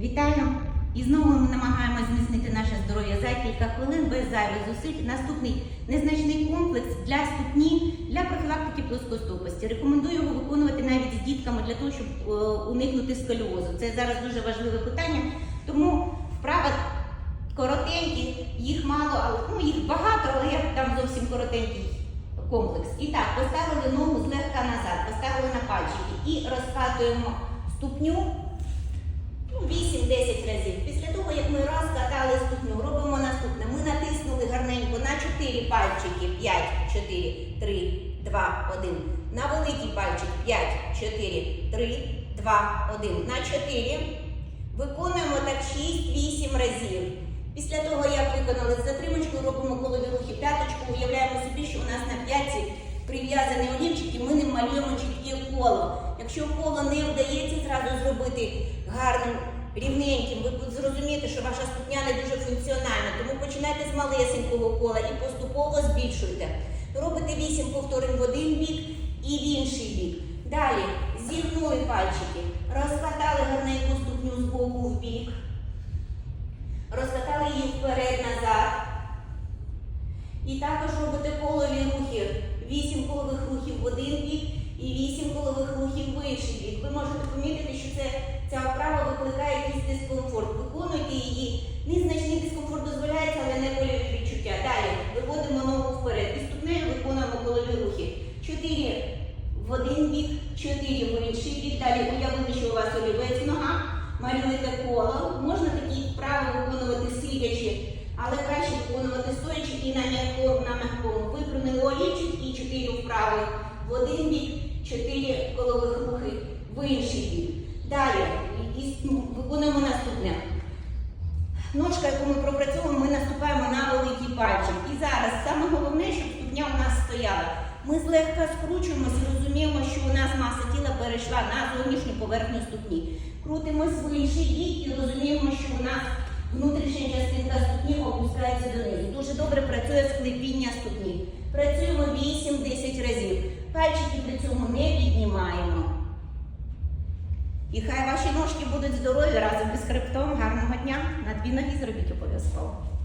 Вітаю! І знову ми намагаємось зміцнити наше здоров'я за кілька хвилин без зайвих зусиль. Наступний незначний комплекс для ступні для профілактики плоскостопості. Рекомендую його виконувати навіть з дітками для того, щоб е, уникнути сколіозу. Це зараз дуже важливе питання. Тому вправи коротенькі, їх мало, але ну їх багато, але я дам зовсім коротенький комплекс. І так, поставили ногу злегка назад, поставили на пальчики і розкатуємо ступню. Ну, 8-10 разів. Після того, як ми розкатали ступню, робимо наступне. Ми натиснули гарненько на 4 пальчики. 5, 4, 3, 2, 1. На великий пальчик 5, 4, 3, 2, 1. На 4. Виконуємо так 6-8 разів. Після того, як виконали з затримочкою, робимо колові рухи п'яточку, уявляємо собі, що у нас на п'ятці прив'язаний олівчик і ми ним малюємо чітке коло. Якщо коло не зробити гарним, рівненьким, ви зрозуміти, що ваша ступня не дуже функціональна. Тому починайте з малесенького кола і поступово збільшуйте. Робите 8 повторень в один бік і в інший бік. Далі зігнули пальчики, розкатали гарненьку ступню з боку в бік, розкатали її вперед-назад. І також робите колові рухи. 8 колових рухів в один бік і 8 колових рухів в інший бік. Ви можете помітити, що це, ця вправа викликає якийсь дискомфорт. Виконуйте її. Незначний дискомфорт дозволяється, але не больові відчуття. Далі виводимо ногу вперед. І ступнею виконуємо колові рухи. 4 в один бік, 4 в інший бік. Далі уявили, що у вас олівець нога. Малюєте коло. Можна такі вправи виконувати сидячи. Але краще виконувати стоячи і на м'якому, на м'якому. Випрямили олівчик і 4 вправи в один бік, 4 колових рухи в інший бік. Далі ну, виконуємо наступне. Ножка, яку ми пропрацьовуємо, ми наступаємо на великий пальчик. І зараз саме головне, щоб ступня у нас стояла. Ми злегка скручуємося і розуміємо, що у нас маса тіла перейшла на зовнішню поверхню ступні. Крутимось в інший бік і розуміємо, що у нас внутрішня частинка ступні опускається донизу. Дуже добре працює склепіння ступні. Працюємо 8-10 разів. Пальчики при цьому не піднімаємо. І хай ваші ножки будуть здорові разом із хребтом. Гарного дня. На дві ноги зробіть обов'язково.